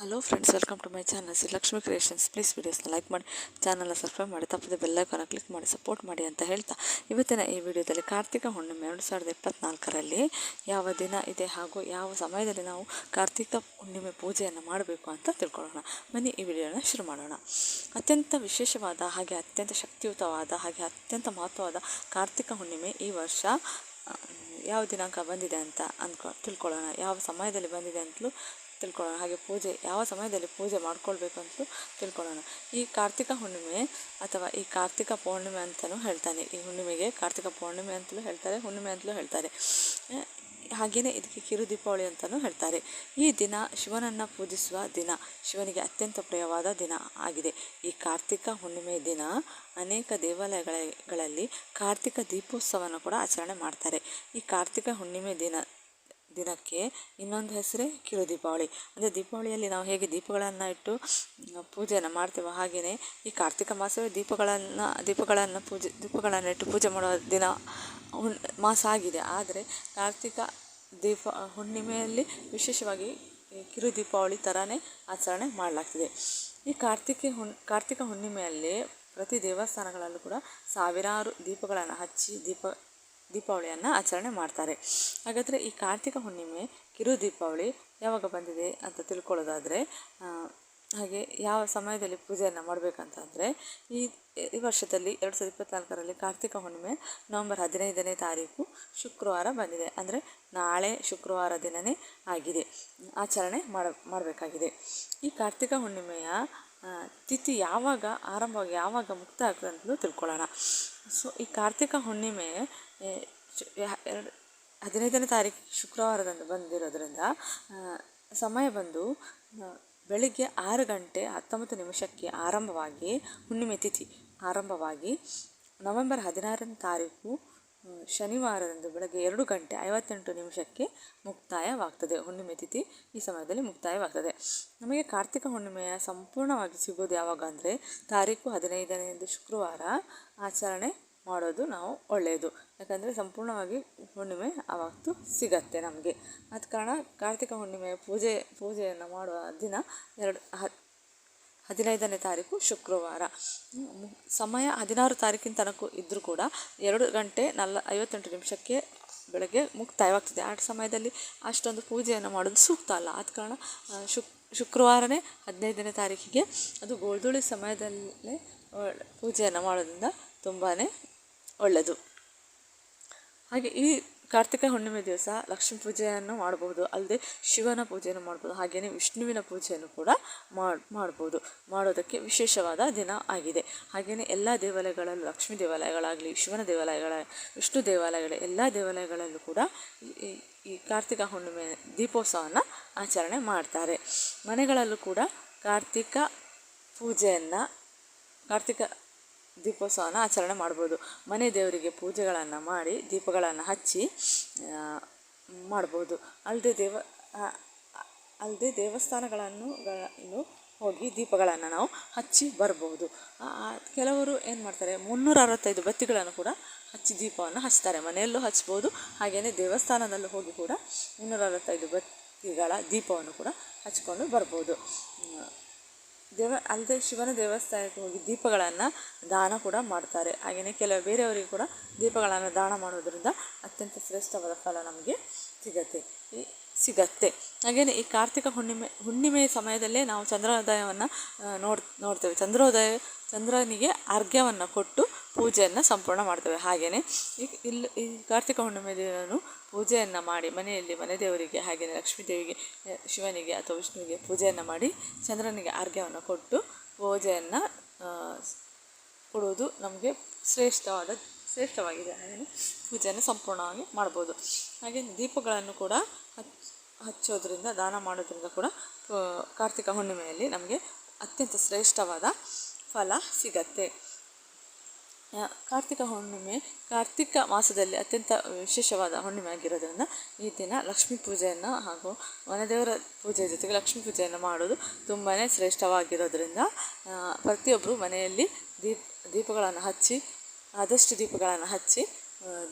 Hello friends welcome to my channel C Lakshmi creations please ವೀಡಿಯೋಸ್ನ like ಮಾಡಿ ಚಾನಲ್ನ subscribe ಮಾಡಿ, ತಪ್ಪದೆ ಬೆಲ್ಲೈಕನ್ನ ಕ್ಲಿಕ್ ಮಾಡಿ ಸಪೋರ್ಟ್ ಮಾಡಿ ಅಂತ ಹೇಳ್ತಾ. ಇವತ್ತಿನ ಈ ವಿಡಿಯೋದಲ್ಲಿ ಕಾರ್ತಿಕ ಹುಣ್ಣಿಮೆ ಎರಡು ಸಾವಿರದ ಇಪ್ಪತ್ನಾಲ್ಕರಲ್ಲಿ ಯಾವ ದಿನ ಇದೆ ಹಾಗೂ ಯಾವ ಸಮಯದಲ್ಲಿ ನಾವು ಕಾರ್ತಿಕ ಹುಣ್ಣಿಮೆ ಪೂಜೆಯನ್ನು ಮಾಡಬೇಕು ಅಂತ ತಿಳ್ಕೊಳ್ಳೋಣ. ಬನ್ನಿ ಈ ವಿಡಿಯೋನ ಶುರು ಮಾಡೋಣ. ಅತ್ಯಂತ ವಿಶೇಷವಾದ ಹಾಗೆ ಅತ್ಯಂತ ಶಕ್ತಿಯುತವಾದ ಹಾಗೆ ಅತ್ಯಂತ ಮಹತ್ವವಾದ ಕಾರ್ತಿಕ ಹುಣ್ಣಿಮೆ ಈ ವರ್ಷ ಯಾವ ದಿನಾಂಕ ಬಂದಿದೆ ಅಂತ ಅಂದ್ಕೊ ತಿಳ್ಕೊಳ್ಳೋಣ. ಯಾವ ಸಮಯದಲ್ಲಿ ಬಂದಿದೆ ಅಂತಲೂ ತಿಳ್ಕೊಳ್ಳೋಣ ಹಾಗೆ ಪೂಜೆ, ಯಾವ ಸಮಯದಲ್ಲಿ ಪೂಜೆ ಮಾಡ್ಕೊಳ್ಬೇಕು ಅಂತಲೂ ತಿಳ್ಕೊಳ್ಳೋಣ. ಈ ಕಾರ್ತಿಕ ಹುಣ್ಣಿಮೆ ಅಥವಾ ಈ ಕಾರ್ತಿಕ ಪೌರ್ಣಿಮೆ ಅಂತಲೂ ಹೇಳ್ತಾನೆ. ಈ ಹುಣ್ಣಿಮೆಗೆ ಕಾರ್ತಿಕ ಪೌರ್ಣಿಮೆ ಅಂತಲೂ ಹೇಳ್ತಾರೆ, ಹುಣ್ಣಿಮೆ ಅಂತಲೂ ಹೇಳ್ತಾರೆ. ಹಾಗೆಯೇ ಇದಕ್ಕೆ ಕಿರು ದೀಪಾವಳಿ ಅಂತಲೂ ಹೇಳ್ತಾರೆ. ಈ ದಿನ ಶಿವನನ್ನು ಪೂಜಿಸುವ ದಿನ, ಶಿವನಿಗೆ ಅತ್ಯಂತ ಪ್ರಿಯವಾದ ದಿನ ಆಗಿದೆ. ಈ ಕಾರ್ತಿಕ ಹುಣ್ಣಿಮೆ ದಿನ ಅನೇಕ ದೇವಾಲಯಗಳಲ್ಲಿ ಕಾರ್ತಿಕ ದೀಪೋತ್ಸವವನ್ನು ಕೂಡ ಆಚರಣೆ ಮಾಡ್ತಾರೆ. ಈ ಕಾರ್ತಿಕ ಹುಣ್ಣಿಮೆ ದಿನ ದಿನಕ್ಕೆ ಇನ್ನೊಂದು ಹೆಸರೇ ಕಿರು ದೀಪಾವಳಿ. ಅಂದರೆ ದೀಪಾವಳಿಯಲ್ಲಿ ನಾವು ಹೇಗೆ ದೀಪಗಳನ್ನು ಇಟ್ಟು ಪೂಜೆಯನ್ನು ಮಾಡ್ತೇವೋ ಹಾಗೆಯೇ ಈ ಕಾರ್ತಿಕ ಮಾಸವೇ ದೀಪಗಳನ್ನು ದೀಪಗಳನ್ನು ಪೂಜೆ, ದೀಪಗಳನ್ನು ಇಟ್ಟು ಪೂಜೆ ಮಾಡುವ ದಿನ ಮಾಸ ಆಗಿದೆ. ಆದರೆ ಕಾರ್ತಿಕ ದೀಪ, ಹುಣ್ಣಿಮೆಯಲ್ಲಿ ವಿಶೇಷವಾಗಿ ಕಿರು ದೀಪಾವಳಿ ಥರನೇ ಆಚರಣೆ ಮಾಡಲಾಗ್ತಿದೆ. ಈ ಕಾರ್ತಿಕ ಹುಣ್ ಕಾರ್ತಿಕ ಹುಣ್ಣಿಮೆಯಲ್ಲಿ ಪ್ರತಿ ದೇವಸ್ಥಾನಗಳಲ್ಲೂ ಕೂಡ ಸಾವಿರಾರು ದೀಪಗಳನ್ನು ಹಚ್ಚಿ ದೀಪ ದೀಪಾವಳಿಯನ್ನು ಆಚರಣೆ ಮಾಡ್ತಾರೆ. ಹಾಗಾದರೆ ಈ ಕಾರ್ತಿಕ ಹುಣ್ಣಿಮೆ, ಕಿರು ದೀಪಾವಳಿ ಯಾವಾಗ ಬಂದಿದೆ ಅಂತ ತಿಳ್ಕೊಳ್ಳೋದಾದರೆ ಹಾಗೆ ಯಾವ ಸಮಯದಲ್ಲಿ ಪೂಜೆಯನ್ನು ಮಾಡಬೇಕಂತಂದರೆ, ಈ ಈ ವರ್ಷದಲ್ಲಿ ಎರಡು ಸಾವಿರದ ಇಪ್ಪತ್ತ್ನಾಲ್ಕರಲ್ಲಿ ಕಾರ್ತಿಕ ಹುಣ್ಣಿಮೆ ನವಂಬರ್ ಹದಿನೈದನೇ ತಾರೀಕು ಶುಕ್ರವಾರ ಬಂದಿದೆ. ಅಂದರೆ ನಾಳೆ ಶುಕ್ರವಾರ ದಿನವೇ ಆಗಿದೆ. ಆಚರಣೆ ಮಾಡ, ಮಾಡಬೇಕಾಗಿದೆ. ಈ ಕಾರ್ತಿಕ ಹುಣ್ಣಿಮೆಯ ತಿಥಿ ಯಾವಾಗ, ಆರಂಭವಾಗಿ ಯಾವಾಗ ಮುಕ್ತ ಆಗ್ತದೆ ಅಂತಲೂ ತಿಳ್ಕೊಳ್ಳೋಣ. ಸೊ ಈ ಕಾರ್ತಿಕ ಹುಣ್ಣಿಮೆ ಎರಡು, ಹದಿನೈದನೇ ತಾರೀಕು ಶುಕ್ರವಾರದಂದು ಬಂದಿರೋದ್ರಿಂದ ಸಮಯ ಬಂದು ಬೆಳಿಗ್ಗೆ ಆರು ಗಂಟೆ ಹತ್ತೊಂಬತ್ತು ನಿಮಿಷಕ್ಕೆ ಆರಂಭವಾಗಿ ಹುಣ್ಣಿಮೆ ತಿಥಿ ಆರಂಭವಾಗಿ ನವೆಂಬರ್ ಹದಿನಾರನೇ ತಾರೀಕು ಶನಿವಾರದಂದು ಬೆಳಗ್ಗೆ ಎರಡು ಗಂಟೆ ಐವತ್ತೆಂಟು ನಿಮಿಷಕ್ಕೆ ಮುಕ್ತಾಯವಾಗ್ತದೆ. ಹುಣ್ಣಿಮೆ ತಿಥಿ ಈ ಸಮಯದಲ್ಲಿ ಮುಕ್ತಾಯವಾಗ್ತದೆ. ನಮಗೆ ಕಾರ್ತಿಕ ಹುಣ್ಣಿಮೆಯ ಸಂಪೂರ್ಣವಾಗಿ ಸಿಗೋದು ಯಾವಾಗ ಅಂದರೆ ತಾರೀಕು ಹದಿನೈದನೆಯದು ಶುಕ್ರವಾರ ಆಚರಣೆ ಮಾಡೋದು ನಾವು ಒಳ್ಳೆಯದು. ಯಾಕಂದರೆ ಸಂಪೂರ್ಣವಾಗಿ ಹುಣ್ಣಿಮೆ ಆವತ್ತು ಸಿಗತ್ತೆ ನಮಗೆ. ಆದ ಕಾರಣ ಕಾರ್ತಿಕ ಹುಣ್ಣಿಮೆಯ ಪೂಜೆ, ಪೂಜೆಯನ್ನು ಮಾಡುವ ದಿನ ಎರಡು ಹ ಹದಿನೈದನೇ ತಾರೀಕು ಶುಕ್ರವಾರ. ಸಮಯ ಹದಿನಾರು ತಾರೀಕಿನ ತನಕ ಇದ್ದರೂ ಕೂಡ ಎರಡು ಗಂಟೆ ನಲ್ಲ, ಐವತ್ತೆಂಟು ನಿಮಿಷಕ್ಕೆ ಬೆಳಗ್ಗೆ ಮುಕ್ತಾಯವಾಗ್ತದೆ. ಆ ಸಮಯದಲ್ಲಿ ಅಷ್ಟೊಂದು ಪೂಜೆಯನ್ನು ಮಾಡೋದು ಸೂಕ್ತ ಅಲ್ಲ. ಆದ ಕಾರಣ ಶುಕ್, ಶುಕ್ರವಾರನೇ ಹದಿನೈದನೇ ತಾರೀಕಿಗೆ ಅದು ಗೋಳ್ದೋಳಿ ಸಮಯದಲ್ಲೇ ಪೂಜೆಯನ್ನು ಮಾಡೋದ್ರಿಂದ ತುಂಬಾ ಒಳ್ಳೆಯದು ಹಾಗೆ ಈ ಕಾರ್ತಿಕ ಹುಣ್ಣಿಮೆ ದಿವಸ ಲಕ್ಷ್ಮೀ ಪೂಜೆಯನ್ನು ಮಾಡಬಹುದು ಅಲ್ಲದೆ ಶಿವನ ಪೂಜೆಯನ್ನು ಮಾಡ್ಬೋದು, ಹಾಗೆಯೇ ವಿಷ್ಣುವಿನ ಪೂಜೆಯನ್ನು ಕೂಡ ಮಾಡಿ, ಮಾಡ್ಬೋದು. ಮಾಡೋದಕ್ಕೆ ವಿಶೇಷವಾದ ದಿನ ಆಗಿದೆ. ಹಾಗೆಯೇ ಎಲ್ಲ ದೇವಾಲಯಗಳಲ್ಲೂ, ಲಕ್ಷ್ಮೀ ದೇವಾಲಯಗಳಾಗಲಿ, ಶಿವನ ದೇವಾಲಯಗಳ, ವಿಷ್ಣು ದೇವಾಲಯಗಳ ಎಲ್ಲ ದೇವಾಲಯಗಳಲ್ಲೂ ಕೂಡ ಈ- ಕಾರ್ತಿಕ ಹುಣ್ಣಿಮೆ ದೀಪೋತ್ಸವವನ್ನು ಆಚರಣೆ ಮಾಡ್ತಾರೆ. ಮನೆಗಳಲ್ಲೂ ಕೂಡ ಕಾರ್ತಿಕ ಪೂಜೆಯನ್ನು, ಕಾರ್ತಿಕ ದೀಪೋತ್ಸವನ ಆಚರಣೆ ಮಾಡ್ಬೋದು. ಮನೆ ದೇವರಿಗೆ ಪೂಜೆಗಳನ್ನು ಮಾಡಿ ದೀಪಗಳನ್ನು ಹಚ್ಚಿ ಮಾಡ್ಬೋದು. ಅಲ್ಲದೆ ದೇವ ಅಲ್ಲದೆ ದೇವಸ್ಥಾನಗಳನ್ನು ಗಳನ್ನು ಹೋಗಿ ದೀಪಗಳನ್ನು ನಾವು ಹಚ್ಚಿ ಬರ್ಬೋದು. ಕೆಲವರು ಏನು ಮಾಡ್ತಾರೆ, ಮುನ್ನೂರ ಅರವತ್ತೈದು ಬತ್ತಿಗಳನ್ನು ಕೂಡ ಹಚ್ಚಿ ದೀಪವನ್ನು ಹಚ್ತಾರೆ. ಮನೆಯಲ್ಲೂ ಹಚ್ಬೋದು ಹಾಗೆಯೇ ದೇವಸ್ಥಾನದಲ್ಲೂ ಹೋಗಿ ಕೂಡ ಮುನ್ನೂರ ಅರವತ್ತೈದು ಬತ್ತಿಗಳ ದೀಪವನ್ನು ಕೂಡ ಹಚ್ಕೊಂಡು ಬರ್ಬೋದು. ದೇವ ಅಲ್ಲದೆ ಶಿವನ ದೇವಸ್ಥಾನಕ್ಕೆ ಹೋಗಿ ದೀಪಗಳನ್ನು ದಾನ ಕೂಡ ಮಾಡ್ತಾರೆ. ಹಾಗೆಯೇ ಕೆಲವು ಬೇರೆಯವರಿಗೆ ಕೂಡ ದೀಪಗಳನ್ನು ದಾನ ಮಾಡೋದರಿಂದ ಅತ್ಯಂತ ಶ್ರೇಷ್ಠವಾದ ಫಲ ನಮಗೆ ಸಿಗತ್ತೆ. ಈ ಸಿಗತ್ತೆ. ಹಾಗೆಯೇ ಈ ಕಾರ್ತಿಕ ಹುಣ್ಣಿಮೆ ಹುಣ್ಣಿಮೆಯ ಸಮಯದಲ್ಲೇ ನಾವು ಚಂದ್ರೋದಯವನ್ನು ನೋಡ್, ನೋಡ್ತೇವೆ. ಚಂದ್ರೋದಯ, ಚಂದ್ರನಿಗೆ ಅರ್ಘ್ಯವನ್ನು ಕೊಟ್ಟು ಪೂಜೆಯನ್ನು ಸಂಪೂರ್ಣ ಮಾಡ್ತೇವೆ ಹಾಗೆಯೇ ಇಲ್ಲಿ ಈ ಕಾರ್ತಿಕ ಹುಣ್ಣಿಮೆ ದಿನವೂ ಪೂಜೆಯನ್ನು ಮಾಡಿ ಮನೆಯಲ್ಲಿ ಮನೆ ದೇವರಿಗೆ ಹಾಗೆಯೇ ಲಕ್ಷ್ಮೀ ದೇವಿಗೆ, ಶಿವನಿಗೆ ಅಥವಾ ವಿಷ್ಣುವಿಗೆ ಪೂಜೆಯನ್ನು ಮಾಡಿ ಚಂದ್ರನಿಗೆ ಅರ್ಘ್ಯವನ್ನು ಕೊಟ್ಟು ಪೂಜೆಯನ್ನು ಕೊಡುವುದು ನಮಗೆ ಶ್ರೇಷ್ಠವಾದ, ಶ್ರೇಷ್ಠವಾಗಿದೆ ಹಾಗೆಯೇ ಪೂಜೆಯನ್ನು ಸಂಪೂರ್ಣವಾಗಿ ಮಾಡ್ಬೋದು. ಹಾಗೆ ದೀಪಗಳನ್ನು ಕೂಡ ಹಚ್, ಹಚ್ಚೋದ್ರಿಂದ, ದಾನ ಮಾಡೋದ್ರಿಂದ ಕೂಡ ಕಾರ್ತಿಕ ಹುಣ್ಣಿಮೆಯಲ್ಲಿ ನಮಗೆ ಅತ್ಯಂತ ಶ್ರೇಷ್ಠವಾದ ಫಲ ಸಿಗತ್ತೆ. ಕಾರ್ತಿಕ ಹುಣ್ಣಿಮೆ, ಕಾರ್ತಿಕ ಮಾಸದಲ್ಲಿ ಅತ್ಯಂತ ವಿಶೇಷವಾದ ಹುಣ್ಣಿಮೆ ಆಗಿರೋದ್ರಿಂದ ಈ ದಿನ ಲಕ್ಷ್ಮೀ ಪೂಜೆಯನ್ನು ಹಾಗೂ ವನದೇವರ ಪೂಜೆ ಜೊತೆಗೆ ಲಕ್ಷ್ಮೀ ಪೂಜೆಯನ್ನು ಮಾಡೋದು ತುಂಬಾ ಶ್ರೇಷ್ಠವಾಗಿರೋದ್ರಿಂದ ಪ್ರತಿಯೊಬ್ಬರು ಮನೆಯಲ್ಲಿ ದೀಪ, ದೀಪಗಳನ್ನು ಹಚ್ಚಿ, ಆದಷ್ಟು ದೀಪಗಳನ್ನು ಹಚ್ಚಿ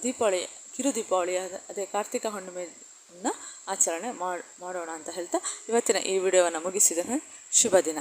ದೀಪಾವಳಿ, ಕಿರು ದೀಪಾವಳಿ ಅದ- ಕಾರ್ತಿಕ ಹುಣ್ಣಿಮೆಯನ್ನು ಆಚರಣೆ ಮಾಡಿ, ಮಾಡೋಣ ಅಂತ ಹೇಳ್ತಾ ಇವತ್ತಿನ ಈ ವಿಡಿಯೋವನ್ನು ಮುಗಿಸಿದ್ದೇನೆ. ಶುಭ ದಿನ.